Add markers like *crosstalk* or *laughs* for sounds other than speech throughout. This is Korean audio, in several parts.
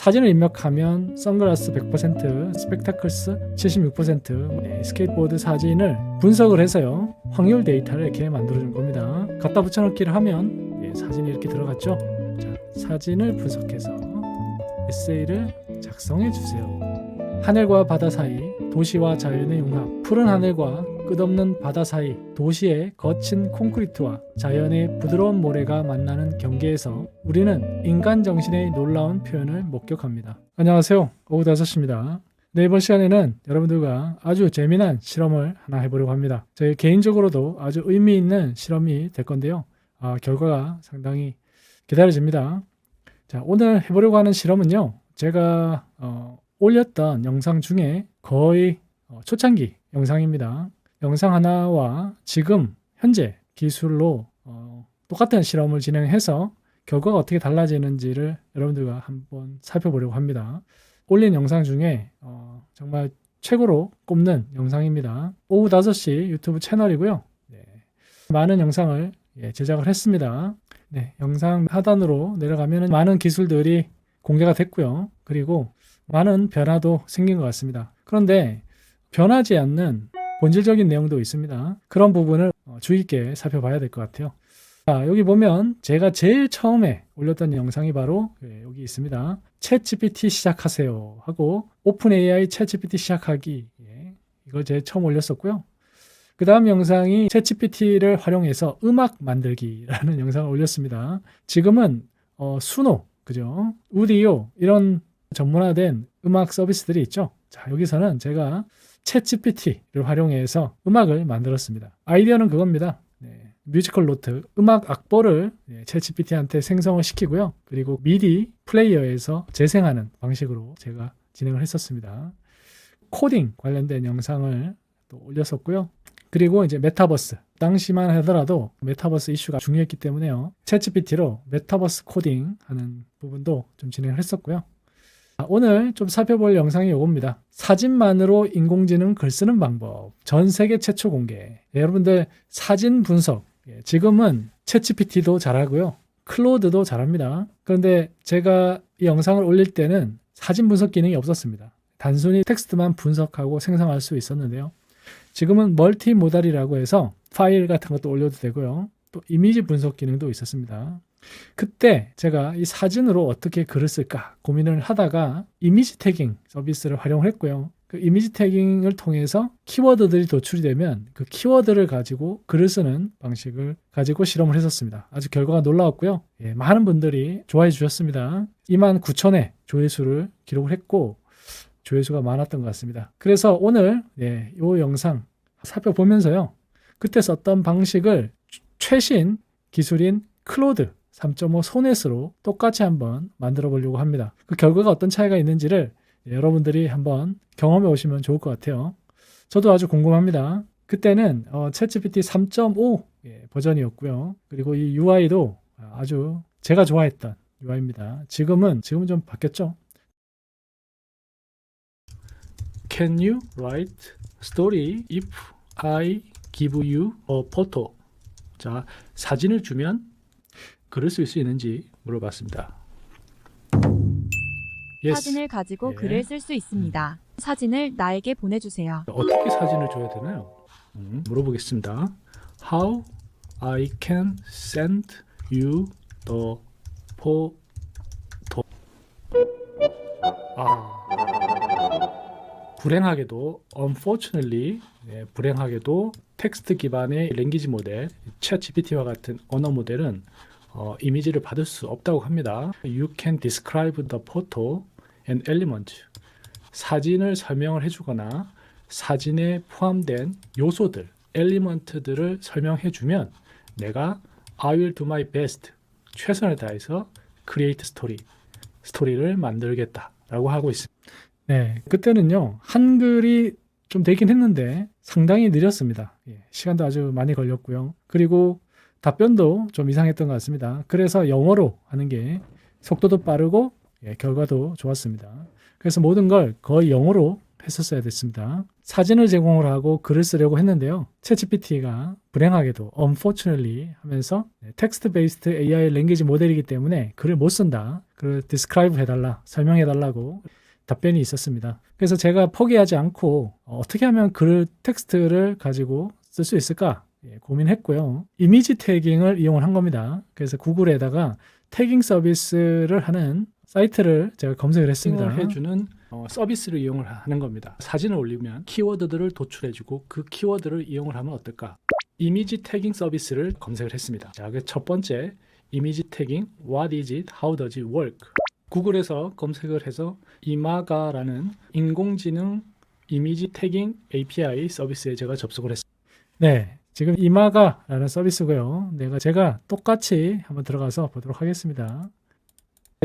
사진을 입력하면 선글라스 100%, 스펙타클스 76%, 네, 스케이트보드 사진을 분석을 해서요 확률 데이터를 이렇게 만들어준 겁니다. 갖다 붙여넣기를 하면 예, 사진이 이렇게 들어갔죠. 자, 사진을 분석해서 에세이를 작성해 주세요. 하늘과 바다 사이, 도시와 자연의 융합, 푸른 하늘과 끝없는 바다 사이, 도시의 거친 콘크리트와 자연의 부드러운 모래가 만나는 경계에서 우리는 인간 정신의 놀라운 표현을 목격합니다. 안녕하세요. 오후 5시입니다. 네, 이번 시간에는 여러분들과 아주 재미난 실험을 하나 해보려고 합니다. 저희 개인적으로도 아주 의미 있는 실험이 될 건데요. 아, 결과가 상당히 기다려집니다. 자, 오늘 해보려고 하는 실험은요. 제가 어, 올렸던 영상 중에 거의 어, 초창기 영상입니다. 영상 하나와 지금 현재 기술로 어, 똑같은 실험을 진행해서 결과가 어떻게 달라지는지를 여러분들과 한번 살펴보려고 합니다. 올린 영상 중에 어, 정말 최고로 꼽는 영상입니다. 오후 5시 유튜브 채널이고요. 네, 많은 영상을 예, 제작을 했습니다. 네, 영상 하단으로 내려가면 많은 기술들이 공개가 됐고요. 그리고 많은 변화도 생긴 것 같습니다. 그런데 변하지 않는 본질적인 내용도 있습니다. 그런 부분을 어, 주의 있게 살펴봐야 될 것 같아요. 자, 여기 보면 제가 제일 처음에 올렸던 영상이 바로 예, 여기 있습니다. 챗 GPT 시작하세요 하고 오픈 AI 챗 GPT 시작하기 예, 이걸 제일 처음 올렸었고요. 그 다음 영상이 챗 GPT를 활용해서 음악 만들기라는 *laughs* 영상을 올렸습니다. 지금은 어, 수노, 그죠? 우디오 이런 전문화된 음악 서비스들이 있죠. 자, 여기서는 제가 챗 GPT를 활용해서 음악을 만들었습니다. 아이디어는 그겁니다. 네, 뮤지컬 노트, 음악 악보를 네, 챗 GPT한테 생성을 시키고요. 그리고 미디 플레이어에서 재생하는 방식으로 제가 진행을 했었습니다. 코딩 관련된 영상을 또 올렸었고요. 그리고 이제 메타버스. 당시만 하더라도 메타버스 이슈가 중요했기 때문에요. 챗GPT로 메타버스 코딩 하는 부분도 좀 진행을 했었고요. 자, 오늘 좀 살펴볼 영상이 이겁니다. 사진만으로 인공지능 글 쓰는 방법. 전 세계 최초 공개. 예, 여러분들 사진 분석. 예, 지금은 챗GPT도 잘하고요. 클로드도 잘합니다. 그런데 제가 이 영상을 올릴 때는 사진 분석 기능이 없었습니다. 단순히 텍스트만 분석하고 생성할 수 있었는데요. 지금은 멀티 모달이라고 해서 파일 같은 것도 올려도 되고요. 또 이미지 분석 기능도 있었습니다. 그때 제가 이 사진으로 어떻게 글을 쓸까 고민을 하다가 이미지 태깅 서비스를 활용을 했고요. 그 이미지 태깅을 통해서 키워드들이 도출이 되면 그 키워드를 가지고 글을 쓰는 방식을 가지고 실험을 했었습니다. 아주 결과가 놀라웠고요. 예, 많은 분들이 좋아해 주셨습니다. 2만 9천의 조회수를 기록을 했고 조회수가 많았던 것 같습니다. 그래서 오늘 예, 이 영상 살펴보면서요. 그때 썼던 방식을 최신 기술인 클로드 3.5 소넷으로 똑같이 한번 만들어 보려고 합니다. 그 결과가 어떤 차이가 있는지를 여러분들이 한번 경험해 오시면 좋을 것 같아요. 저도 아주 궁금합니다. 그때는 어, 챗GPT 3.5 예, 버전이었고요. 그리고 이 UI도 아주 제가 좋아했던 UI입니다. 지금은 지금은 좀 바뀌었죠. Can you write story if I give you a photo? 자, 사진을 주면 글을 쓸 수 있는지 물어봤습니다. Yes. 사진을 가지고 예. 글을 쓸 수 있습니다. 사진을 나에게 보내주세요. 어떻게 사진을 줘야 되나요? 음, 물어보겠습니다. How I can send you the photo? 아, 불행하게도 unfortunately 예, 불행하게도 텍스트 기반의 랭귀지 모델, 챗 GPT와 같은 언어 모델은 어, 이미지를 받을 수 없다고 합니다. You can describe the photo and element. 사진을 설명을 해주거나 사진에 포함된 요소들, 엘리먼트들을 설명해 주면 내가 I will do my best 최선을 다해서 create story 스토리를 만들겠다라고 하고 있습니다. 네, 그때는요 한글이 좀 되긴 했는데 상당히 느렸습니다. 예, 시간도 아주 많이 걸렸고요. 그리고 답변도 좀 이상했던 것 같습니다. 그래서 영어로 하는 게 속도도 빠르고 예, 결과도 좋았습니다. 그래서 모든 걸 거의 영어로 했었어야 됐습니다. 사진을 제공을 하고 글을 쓰려고 했는데요. 챗GPT가 불행하게도 unfortunately 하면서 텍스트 베이스드 AI 랭귀지 모델이기 때문에 글을 못 쓴다. 글을 디스크라이브 해달라, 설명해달라고 답변이 있었습니다. 그래서 제가 포기하지 않고 어, 어떻게 하면 글 텍스트를 가지고 쓸 수 있을까 예, 고민했고요. 이미지 태깅을 이용을 한 겁니다. 그래서 구글에다가 태깅 서비스를 하는 사이트를 제가 검색을 했습니다. 해주는 어, 서비스를 이용을 하는 겁니다. 사진을 올리면 키워드들을 도출해주고 그 키워드를 이용을 하면 어떨까? 이미지 태깅 서비스를 검색을 했습니다. 자, 그 첫 번째 이미지 태깅 What is it? How does it work? 구글에서 검색을 해서 이마가라는 인공지능 이미지 태깅 API 서비스에 제가 접속을 했습니다. 네, 지금 이마가라는 서비스고요. 내가 제가 똑같이 한번 들어가서 보도록 하겠습니다.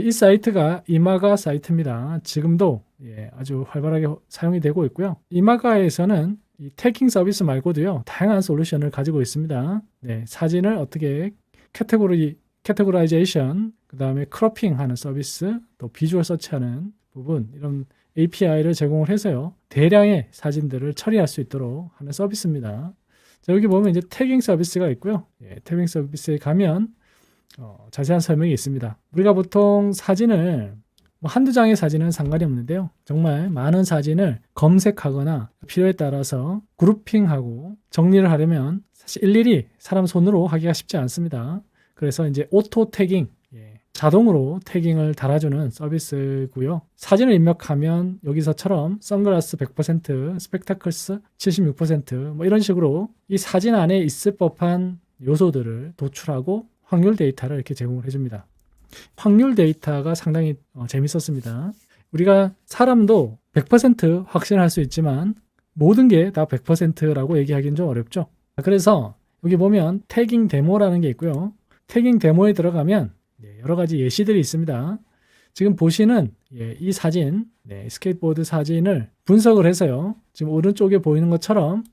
이 사이트가 이마가 사이트입니다. 지금도 예, 아주 활발하게 사용이 되고 있고요. 이마가에서는 이 태깅 서비스 말고도요 다양한 솔루션을 가지고 있습니다. 네, 사진을 어떻게 캐테고리 캐테고라이제이션, 그 다음에 크로핑하는 서비스, 또 비주얼 서치하는 부분 이런 API를 제공을 해서요 대량의 사진들을 처리할 수 있도록 하는 서비스입니다. 자, 여기 보면 이제 태깅 서비스가 있고요. 예, 태깅 서비스에 가면 어, 자세한 설명이 있습니다. 우리가 보통 사진을 뭐 한두 장의 사진은 상관이 없는데요. 정말 많은 사진을 검색하거나 필요에 따라서 그룹핑하고 정리를 하려면 사실 일일이 사람 손으로 하기가 쉽지 않습니다. 그래서 이제 오토 태깅, 예, 자동으로 태깅을 달아주는 서비스고요. 사진을 입력하면 여기서처럼 선글라스 100%, 스펙타클스 76%뭐 이런 식으로 이 사진 안에 있을 법한 요소들을 도출하고 확률 데이터를 이렇게 제공을 해줍니다. 확률 데이터가 상당히 어, 재밌었습니다. 우리가 사람도 100% 확신할 수 있지만 모든 게 다 100%라고 얘기하기는 좀 어렵죠. 그래서 여기 보면 태깅 데모라는 게 있고요. 태깅 데모에 들어가면 네, 여러 가지 예시들이 있습니다. 지금 보시는 예, 이 사진, 네, 스케이트보드 사진을 분석을 해서요. 지금 오른쪽에 보이는 것처럼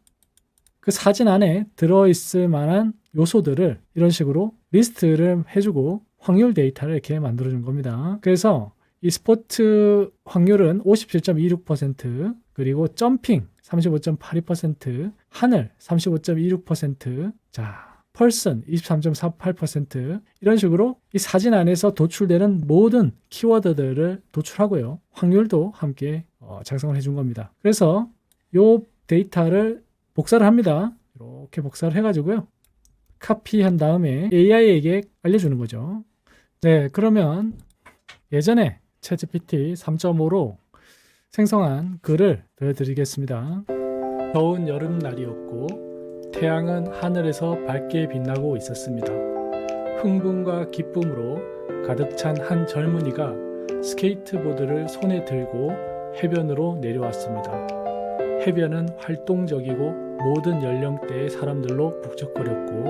그 사진 안에 들어있을 만한 요소들을 이런 식으로 리스트를 해주고 확률 데이터를 이렇게 만들어준 겁니다. 그래서 이 스포츠 확률은 57.26% 그리고 점핑 35.82% 하늘 35.26% 자, 펄슨 23.48% 이런 식으로 이 사진 안에서 도출되는 모든 키워드들을 도출하고요. 확률도 함께 어, 작성을 해준 겁니다. 그래서 요 데이터를 복사를 합니다. 이렇게 복사를 해가지고요. 카피한 다음에 AI에게 알려주는 거죠. 네, 그러면 예전에 챗GPT 3.5로 생성한 글을 보여드리겠습니다. 더운 여름 날이었고 태양은 하늘에서 밝게 빛나고 있었습니다. 흥분과 기쁨으로 가득 찬 한 젊은이가 스케이트보드를 손에 들고 해변으로 내려왔습니다. 해변은 활동적이고 모든 연령대의 사람들로 북적거렸고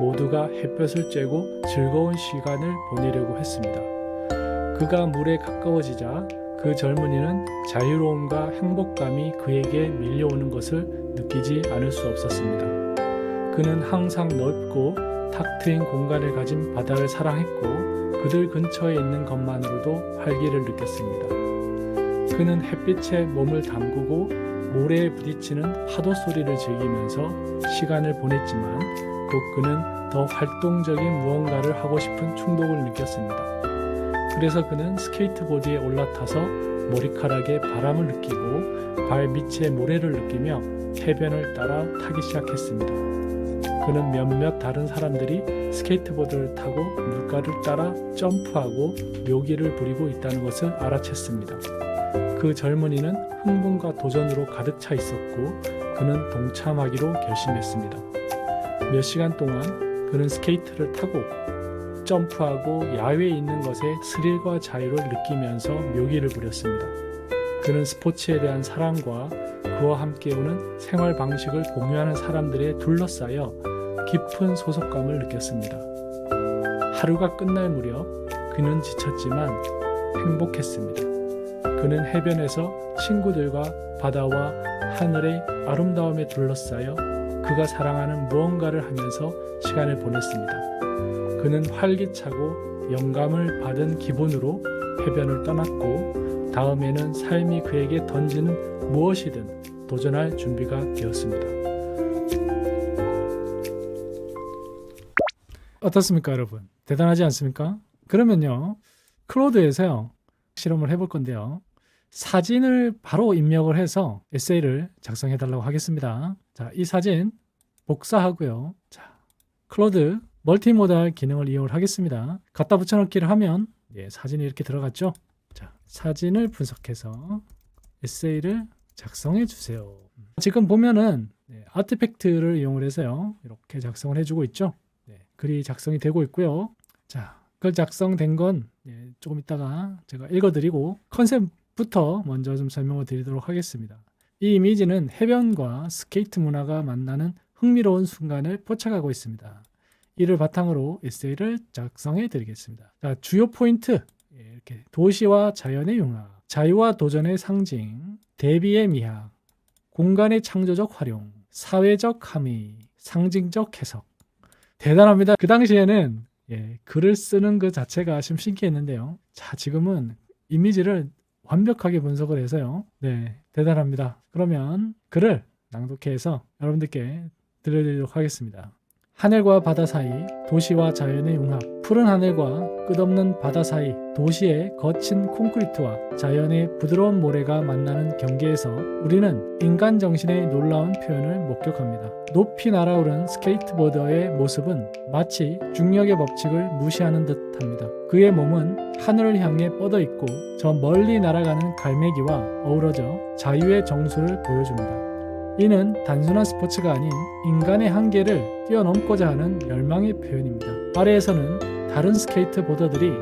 모두가 햇볕을 쬐고 즐거운 시간을 보내려고 했습니다. 그가 물에 가까워지자 그 젊은이는 자유로움과 행복감이 그에게 밀려오는 것을 느끼지 않을 수 없었습니다. 그는 항상 넓고 탁 트인 공간을 가진 바다를 사랑했고 그들 근처에 있는 것만으로도 활기를 느꼈습니다. 그는 햇빛에 몸을 담그고 모래에 부딪히는 파도 소리를 즐기면서 시간을 보냈지만 또 그는 더 활동적인 무언가를 하고 싶은 충동을 느꼈습니다. 그래서 그는 스케이트보드에 올라타서 머리카락에 바람을 느끼고 발 밑에 모래를 느끼며 해변을 따라 타기 시작했습니다. 그는 몇몇 다른 사람들이 스케이트보드를 타고 물가를 따라 점프하고 묘기를 부리고 있다는 것을 알아챘습니다. 그 젊은이는 흥분과 도전으로 가득 차 있었고 그는 동참하기로 결심했습니다. 몇 시간 동안 그는 스케이트를 타고 점프하고 야외에 있는 것에 스릴과 자유를 느끼면서 묘기를 부렸습니다. 그는 스포츠에 대한 사랑과 그와 함께 오는 생활 방식을 공유하는 사람들에 둘러싸여 깊은 소속감을 느꼈습니다. 하루가 끝날 무렵 그는 지쳤지만 행복했습니다. 그는 해변에서 친구들과 바다와 하늘의 아름다움에 둘러싸여 그가 사랑하는 무언가를 하면서 시간을 보냈습니다. 그는 활기차고 영감을 받은 기분으로 해변을 떠났고 다음에는 삶이 그에게 던지는 무엇이든 도전할 준비가 되었습니다. 어떻습니까, 여러분? 대단하지 않습니까? 그러면요, 클로드에서요, 실험을 해볼 건데요. 사진을 바로 입력을 해서 에세이를 작성해 달라고 하겠습니다. 자, 이 사진 복사하고요. 자, 클로드 멀티모달 기능을 이용을 하겠습니다. 갖다 붙여넣기를 하면 예, 사진이 이렇게 들어갔죠. 자, 사진을 분석해서 에세이를 작성해 주세요. 지금 보면은 네, 아티팩트를 이용을 해서요. 이렇게 작성을 해주고 있죠. 네, 글이 작성이 되고 있고요. 자, 글 작성된 건 예, 조금 이따가 제가 읽어드리고 컨셉부터 먼저 좀 설명을 드리도록 하겠습니다. 이 이미지는 해변과 스케이트 문화가 만나는 흥미로운 순간을 포착하고 있습니다. 이를 바탕으로 에세이를 작성해 드리겠습니다. 자, 주요 포인트 예, 이렇게 도시와 자연의 융합, 자유와 도전의 상징, 대비의 미학, 공간의 창조적 활용, 사회적 함의, 상징적 해석. 대단합니다. 그 당시에는 예, 글을 쓰는 그 자체가 좀 신기했는데요. 자, 지금은 이미지를 완벽하게 분석을 해서요. 네, 대단합니다. 그러면 글을 낭독해서 여러분들께 들려드리도록 하겠습니다. 하늘과 바다 사이, 도시와 자연의 융합, 푸른 하늘과 끝없는 바다 사이, 도시의 거친 콘크리트와 자연의 부드러운 모래가 만나는 경계에서 우리는 인간 정신의 놀라운 표현을 목격합니다. 높이 날아오른 스케이트보더의 모습은 마치 중력의 법칙을 무시하는 듯 합니다. 그의 몸은 하늘을 향해 뻗어 있고 저 멀리 날아가는 갈매기와 어우러져 자유의 정수를 보여줍니다. 이는 단순한 스포츠가 아닌 인간의 한계를 뛰어넘고자 하는 열망의 표현입니다. 아래에서는 다른 스케이트보더들이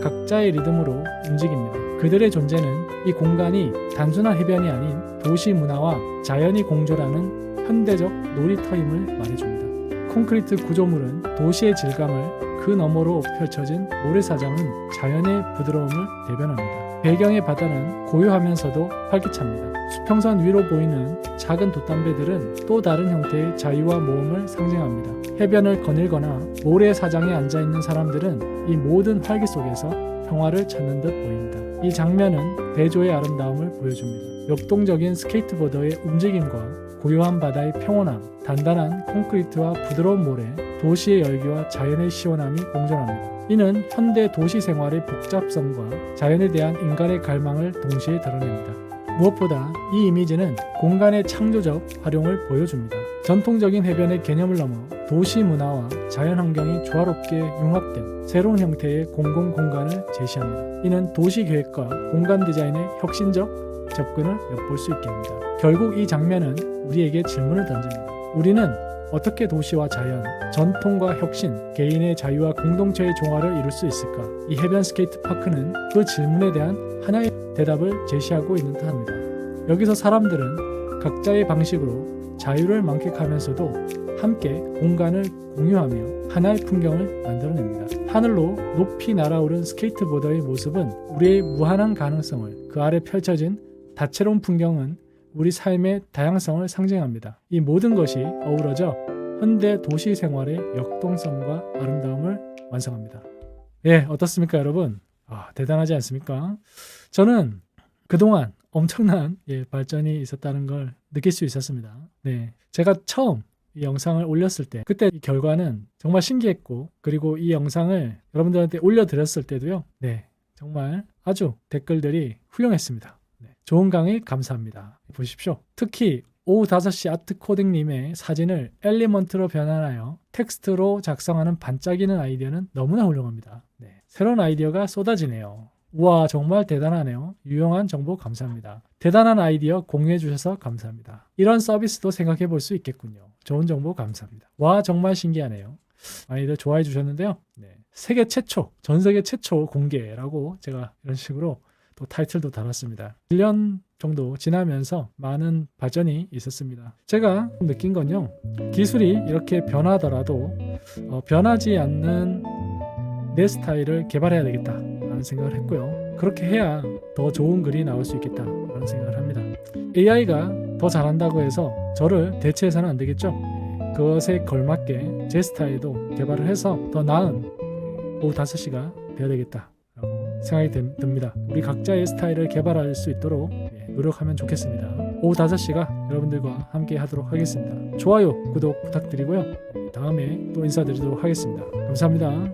각자의 리듬으로 움직입니다. 그들의 존재는 이 공간이 단순한 해변이 아닌 도시 문화와 자연이 공존하는 현대적 놀이터임을 말해줍니다. 콘크리트 구조물은 도시의 질감을 그 너머로 펼쳐진 모래사장은 자연의 부드러움을 대변합니다. 배경의 바다는 고요하면서도 활기찹니다. 수평선 위로 보이는 작은 돛담배들은 또 다른 형태의 자유와 모험을 상징합니다. 해변을 거닐거나 모래사장에 앉아있는 사람들은 이 모든 활기 속에서 평화를 찾는 듯 보입니다. 이 장면은 대조의 아름다움을 보여줍니다. 역동적인 스케이트보더의 움직임과 고요한 바다의 평온함, 단단한 콘크리트와 부드러운 모래, 도시의 열기와 자연의 시원함이 공존합니다. 이는 현대 도시 생활의 복잡성과 자연에 대한 인간의 갈망을 동시에 드러냅니다. 무엇보다 이 이미지는 공간의 창조적 활용을 보여줍니다. 전통적인 해변의 개념을 넘어 도시 문화와 자연 환경이 조화롭게 융합된 새로운 형태의 공공 공간을 제시합니다. 이는 도시 계획과 공간 디자인의 혁신적 접근을 엿볼 수 있게 합니다. 결국 이 장면은 우리에게 질문을 던집니다. 우리는 어떻게 도시와 자연, 전통과 혁신, 개인의 자유와 공동체의 조화를 이룰 수 있을까? 이 해변 스케이트 파크는 그 질문에 대한 하나의 대답을 제시하고 있는 듯합니다. 여기서 사람들은 각자의 방식으로 자유를 만끽하면서도 함께 공간을 공유하며 하나의 풍경을 만들어냅니다. 하늘로 높이 날아오른 스케이트보더의 모습은 우리의 무한한 가능성을 그 아래 펼쳐진 다채로운 풍경은 우리 삶의 다양성을 상징합니다. 이 모든 것이 어우러져 현대 도시 생활의 역동성과 아름다움을 완성합니다. 예, 어떻습니까, 여러분? 아, 대단하지 않습니까? 저는 그동안 엄청난 예, 발전이 있었다는 걸 느낄 수 있었습니다. 네. 제가 처음 이 영상을 올렸을 때 그때 이 결과는 정말 신기했고 그리고 이 영상을 여러분들한테 올려드렸을 때도요. 네. 정말 아주 댓글들이 훌륭했습니다. 네. 좋은 강의 감사합니다. 보십시오. 특히 오후 5시 아트 코딩님의 사진을 엘리먼트로 변환하여 텍스트로 작성하는 반짝이는 아이디어는 너무나 훌륭합니다. 네. 새로운 아이디어가 쏟아지네요. 우와 정말 대단하네요. 유용한 정보 감사합니다. 대단한 아이디어 공유해 주셔서 감사합니다. 이런 서비스도 생각해 볼 수 있겠군요. 좋은 정보 감사합니다. 와 정말 신기하네요. 많이들 좋아해 주셨는데요. 네. 세계 최초, 전 세계 최초 공개라고 제가 이런 식으로 또 타이틀도 달았습니다. 1년 정도 지나면서 많은 발전이 있었습니다. 제가 느낀 건요. 기술이 이렇게 변하더라도 어, 변하지 않는 내 스타일을 개발해야 되겠다 라는 생각을 했고요 그렇게 해야 더 좋은 글이 나올 수 있겠다 라는 생각을 합니다 AI가 더 잘한다고 해서 저를 대체해서는 안 되겠죠 그것에 걸맞게 제 스타일도 개발을 해서 더 나은 오후 5시가 되어야 되겠다 생각이 듭니다 우리 각자의 스타일을 개발할 수 있도록 예, 노력하면 좋겠습니다. 오후 5시가 여러분들과 함께 하도록 하겠습니다. 좋아요, 구독 부탁드리고요. 다음에 또 인사드리도록 하겠습니다. 감사합니다.